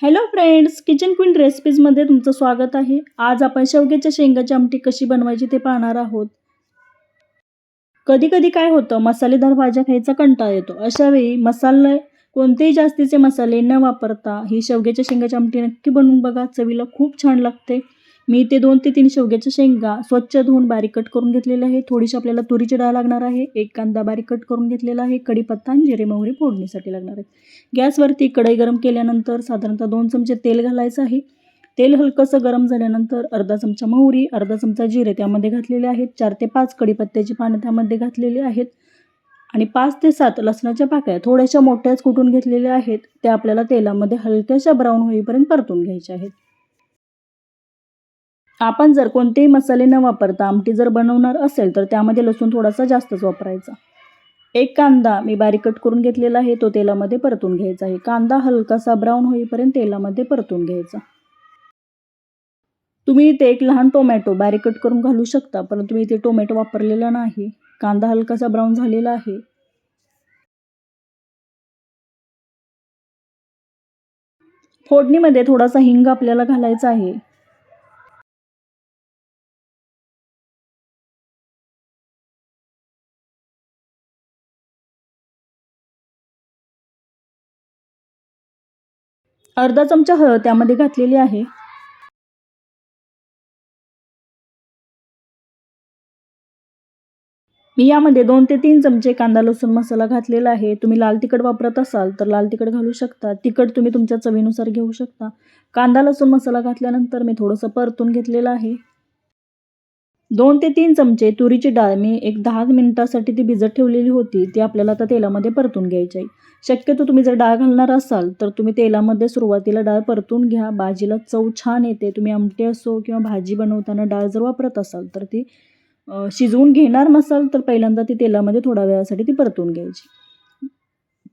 Hello friends kitchen queen रेसिपीजमध्ये तुमचं स्वागत आहे. आज आपण शेवग्याच्या शेंगाची आमटी कशी बनवायची ते पाहणार आहोत. कधी कधी काय होतं मसालेदार भाज्या खायचा कंटाळा येतो. अशावेळी मसाले कोणतेही जास्तीचे मसाले न वापरता ही शेवग्याच्या शेंगाची आमटी नक्की बनवून बघा. चवीला खूप छान लागते. मी ते दोन ते तीन शेवग्याच्या शेंगा स्वच्छ धुवून बारीक कट करून घेतलेले आहे. थोडीशी आपल्याला तुरीची डाळ लागणार आहे. एक कांदा बारीक कट करून घेतलेला आहे. कढीपत्ता आणि जिरे मोहरी फोडणीसाठी लागणार आहे. गॅसवरती कढई गरम केल्यानंतर साधारणतः दोन चमचे तेल घालायचं आहे. तेल हलकंसं गरम झाल्यानंतर अर्धा चमचा मोहरी अर्धा चमचा जिरे त्यामध्ये घातलेले आहेत. चार ते पाच कढीपत्त्याची पानं त्यामध्ये घातलेली आहेत. आणि पाच ते सात लसणाच्या पाकळ्या थोड्याशा मोठ्याच कुटून घेतलेल्या आहेत. त्या आपल्याला तेलामध्ये हलक्याशा ब्राऊन होईपर्यंत परतून घ्यायच्या आहेत. आपण जर कोणतेही मसाले न वापरता आमटी जर बनवणार असेल तर त्यामध्ये लसूण थोडासा जास्तच वापरायचा. एक कांदा मी बारीक कट करून घेतलेला आहे तो तेलामध्ये परतून घ्यायचा आहे. कांदा हलकासा ब्राऊन होईपर्यंत तेलामध्ये परतून घ्यायचा. तुम्ही इथे एक लहान टोमॅटो बारीक कट करून घालू शकता परंतु मी इथे टोमॅटो वापरलेला नाही. कांदा हलकासा ब्राऊन झालेला आहे. फोडणीमध्ये थोडासा हिंग आपल्याला घालायचा आहे. अर्धा चमचा हळद त्यामध्ये घातलेली आहे. मी यामध्ये दोन ते तीन चमचे कांदा लसूण मसाला घातलेला आहे. तुम्ही लाल तिखट वापरत असाल तर लाल तिखट घालू शकता. तिखट तुम्ही तुमच्या चवीनुसार घेऊ शकता. कांदा लसूण मसाला घातल्यानंतर मी थोडंसं परतून घेतलेलं आहे. दोन ते तीन चमचे तुरीची डाळ मी एक दहा मिनिटासाठी ती भिजत ठेवलेली होती ती आपल्याला आता तेलामध्ये परतून घ्यायची आहे. शक्यतो तुम्ही जर डाळ घालणार असाल तर तुम्ही तेलामध्ये सुरुवातीला डाळ परतून घ्या. भाजीला चव छान येते. तुम्ही आमटे असो किंवा भाजी बनवताना डाळ जर वापरत असाल तर ती शिजवून घेणार नसाल तर पहिल्यांदा ती तेलामध्ये थोड्या वेळासाठी ती परतून घ्यायची.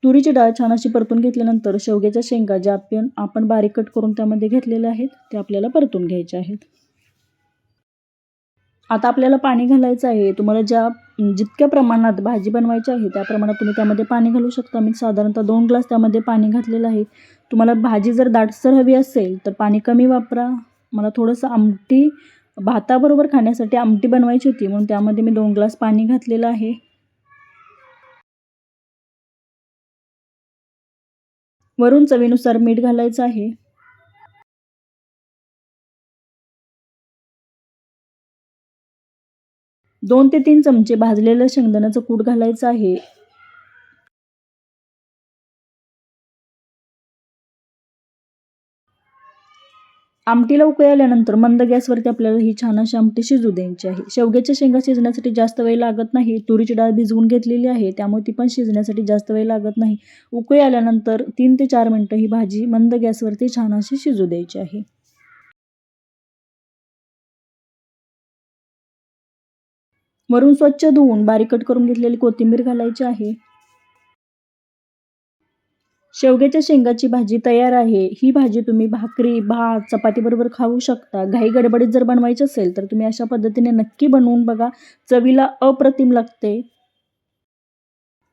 तुरीची डाळ छान अशी परतून घेतल्यानंतर शेवग्याच्या शेंगा ज्या आपण आपण बारीक कट करून त्यामध्ये घेतलेल्या आहेत ते आपल्याला परतून घ्यायच्या आहेत. आता आपल्याला पाणी घालायचं आहे. तुम्हाला ज्या जितक्या प्रमाणात भाजी बनवायची आहे त्या प्रमाणात तुम्ही त्यामध्ये पाणी घालू शकता. मी साधारणतः दोन ग्लास त्यामध्ये पाणी घातलेलं आहे. तुम्हाला भाजी जर दाटसर हवी असेल तर पाणी कमी वापरा. मला थोडंसं आमटी भाताबरोबर खाण्यासाठी आमटी बनवायची होती म्हणून त्यामध्ये मी दोन ग्लास पाणी घातलेलं आहे. वरून चवीनुसार मीठ घालायचं आहे. दोन ते तीन चमचे भाजलेलं शेंगदाण्याचं कूट घालायचं आहे. आमटीला उकळी आल्यानंतर मंद गॅसवरती आपल्याला ही छान अशी आमटी शिजू द्यायची आहे. शेवग्याच्या शेंगा शिजण्यासाठी जास्त वेळ लागत नाही. तुरीची डाळ भिजवून घेतलेली आहे त्यामुळे ती पण शिजण्यासाठी जास्त वेळ लागत नाही. उकळी आल्यानंतर तीन ते चार मिनटं ही भाजी मंद गॅसवरती छान अशी शिजू द्यायची आहे. वरून स्वच्छ धुवून बारीक कट करून घेतलेली कोथिंबीर घालायची आहे. शेवग्याच्या शेंगाची भाजी तयार आहे. ही भाजी तुम्ही भाकरी भात चपातीबरोबर खाऊ शकता. घाई गडबडीत जर बनवायची असेल तर तुम्ही अशा पद्धतीने नक्की बनवून बघा. चवीला अप्रतिम लागते.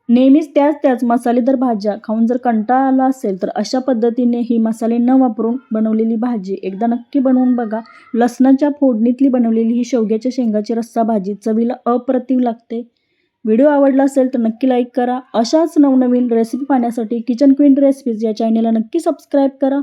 नेहमीच त्याच त्याच मसालेदार भाज्या खाऊन जर कंटाळा आला असेल तर अशा पद्धतीने ही मसाले न वापरून बनवलेली भाजी एकदा नक्की बनवून बघा. लसणाच्या फोडणीतली बनवलेली ही शेवग्याच्या शेंगाची रस्सा भाजी चवीला अप्रतिम लागते. व्हिडिओ आवडला असेल तर नक्की लाईक करा. अशाच नवनवीन रेसिपी पाहण्यासाठी किचन क्वीन रेसिपीज या चॅनेलला नक्की सबस्क्राईब करा.